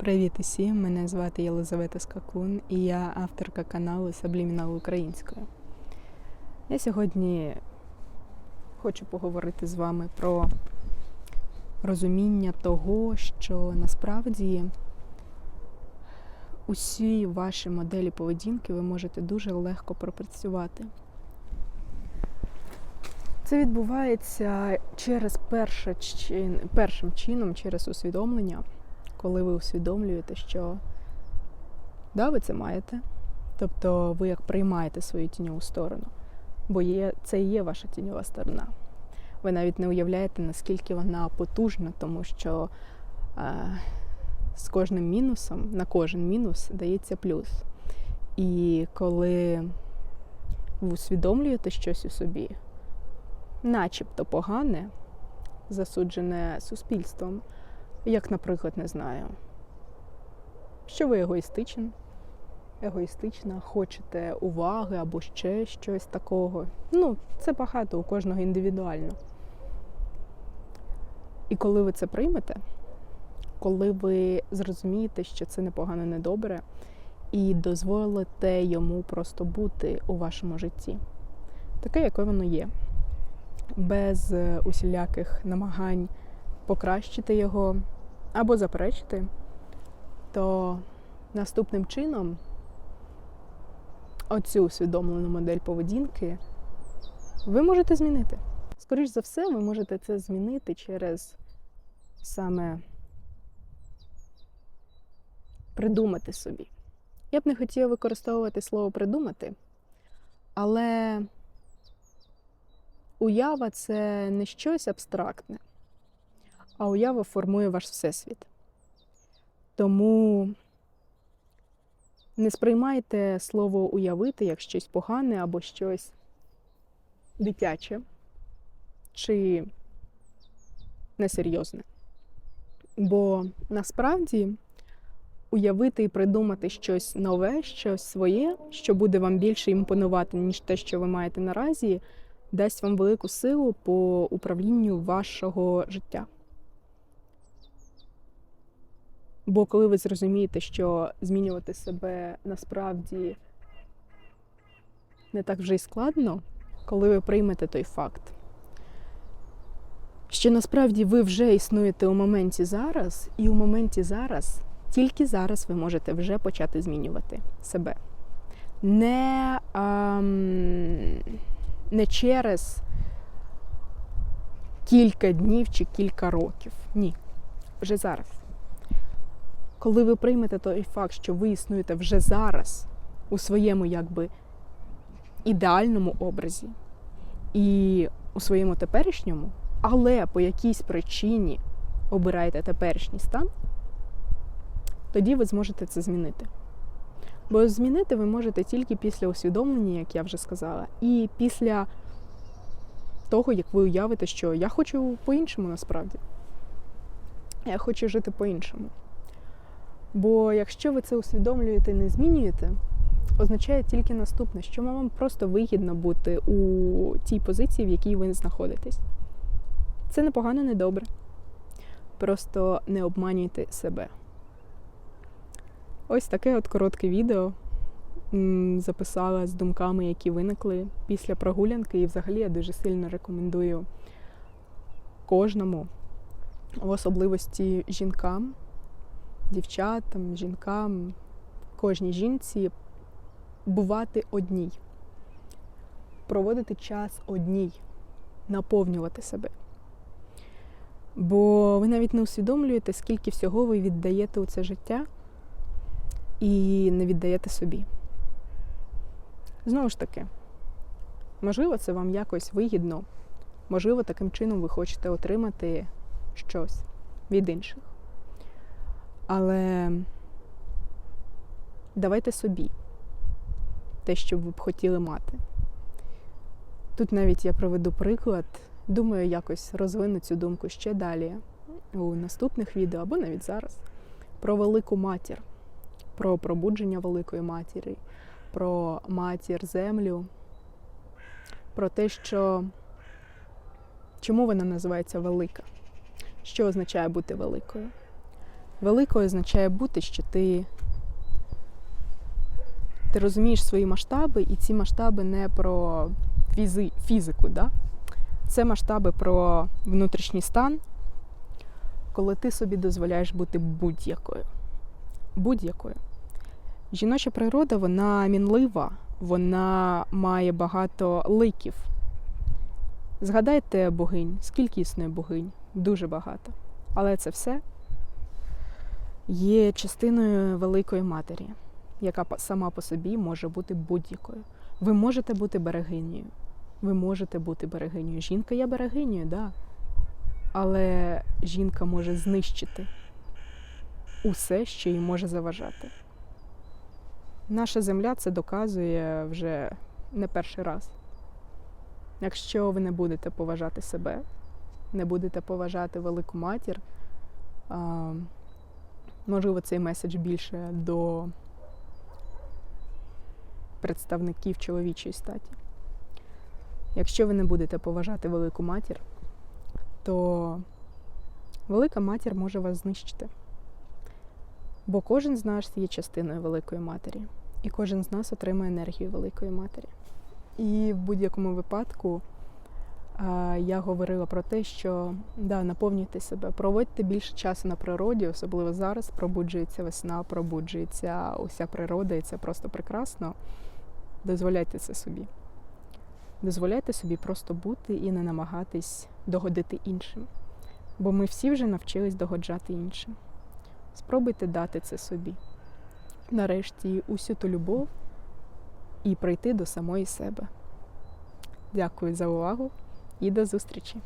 Привіт усім! Мене звати Єлизавета Скакун і я авторка каналу Саблімінал Українською. Я сьогодні хочу поговорити з вами про розуміння того, що насправді усі ваші моделі поведінки ви можете дуже легко пропрацювати. Це відбувається через першим чином, через усвідомлення коли ви усвідомлюєте, що да, ви це маєте. Тобто ви як приймаєте свою тіньову сторону, бо є, це і є ваша тіньова сторона. Ви навіть не уявляєте, наскільки вона потужна, тому що е, з кожним мінусом, на кожен мінус дається плюс. І коли ви усвідомлюєте щось у собі, начебто погане, засуджене суспільством, як, наприклад, не знаю, що ви егоїстичен, егоїстична, хочете уваги або ще щось такого. Ну, це багато у кожного індивідуально. І коли ви це приймете, коли ви зрозумієте, що це непогано, не добре, і дозволите йому просто бути у вашому житті, таке, яке воно є, без усіляких намагань покращити його або заперечити, то наступним чином оцю усвідомлену модель поведінки ви можете змінити. Скоріш за все, ви можете це змінити через саме придумати собі. Я б не хотіла використовувати слово придумати, але уява це не щось абстрактне а уява формує ваш всесвіт. Тому не сприймайте слово уявити як щось погане або щось дитяче чи несерйозне. Бо насправді уявити і придумати щось нове, щось своє, що буде вам більше імпонувати, ніж те, що ви маєте наразі, дасть вам велику силу по управлінню вашого життя. Бо коли ви зрозумієте, що змінювати себе насправді не так вже й складно, коли ви приймете той факт, що насправді ви вже існуєте у моменті зараз, і у моменті зараз, тільки зараз ви можете вже почати змінювати себе. Не, ем, не через кілька днів чи кілька років. Ні, вже зараз коли ви приймете той факт, що ви існуєте вже зараз у своєму якби ідеальному образі і у своєму теперішньому, але по якійсь причині обираєте теперішній стан, тоді ви зможете це змінити. Бо змінити ви можете тільки після усвідомлення, як я вже сказала, і після того, як ви уявите, що я хочу по-іншому насправді. Я хочу жити по-іншому. Бо якщо ви це усвідомлюєте і не змінюєте, означає тільки наступне, що вам просто вигідно бути у тій позиції, в якій ви знаходитесь. Це не погано, не добре. Просто не обманюйте себе. Ось таке от коротке відео записала з думками, які виникли після прогулянки. І взагалі я дуже сильно рекомендую кожному, в особливості жінкам дівчатам, жінкам, кожній жінці бувати одній, проводити час одній, наповнювати себе. Бо ви навіть не усвідомлюєте, скільки всього ви віддаєте у це життя і не віддаєте собі. Знову ж таки, можливо, це вам якось вигідно, можливо, таким чином ви хочете отримати щось від інших. Але давайте собі те, що ви б хотіли мати. Тут навіть я проведу приклад, думаю, якось розвину цю думку ще далі у наступних відео або навіть зараз. Про велику матір, про пробудження великої матері, про матір землю, про те, що чому вона називається велика, що означає бути великою. Великою означає бути, що ти, ти розумієш свої масштаби, і ці масштаби не про фізи, фізику. Да? Це масштаби про внутрішній стан, коли ти собі дозволяєш бути будь-якою. Будь-якою. Жіноча природа, вона мінлива, вона має багато ликів. Згадайте богинь, скільки існує богинь? Дуже багато. Але це все є частиною великої матері, яка сама по собі може бути будь-якою. Ви можете бути берегинею. Ви можете бути берегинею. Жінка є берегинею, да. Але жінка може знищити усе, що їй може заважати. Наша земля це доказує вже не перший раз. Якщо ви не будете поважати себе, не будете поважати велику матір, можливо, цей меседж більше до представників чоловічої статі. Якщо ви не будете поважати велику матір, то велика матір може вас знищити. Бо кожен з нас є частиною великої матері, і кожен з нас отримує енергію великої матері. І в будь-якому випадку я говорила про те, що да, наповнюйте себе, проводьте більше часу на природі, особливо зараз пробуджується весна, пробуджується уся природа, і це просто прекрасно. Дозволяйте це собі. Дозволяйте собі просто бути і не намагатись догодити іншим. Бо ми всі вже навчились догоджати іншим. Спробуйте дати це собі. Нарешті усю ту любов і прийти до самої себе. Дякую за увагу і до зустрічі!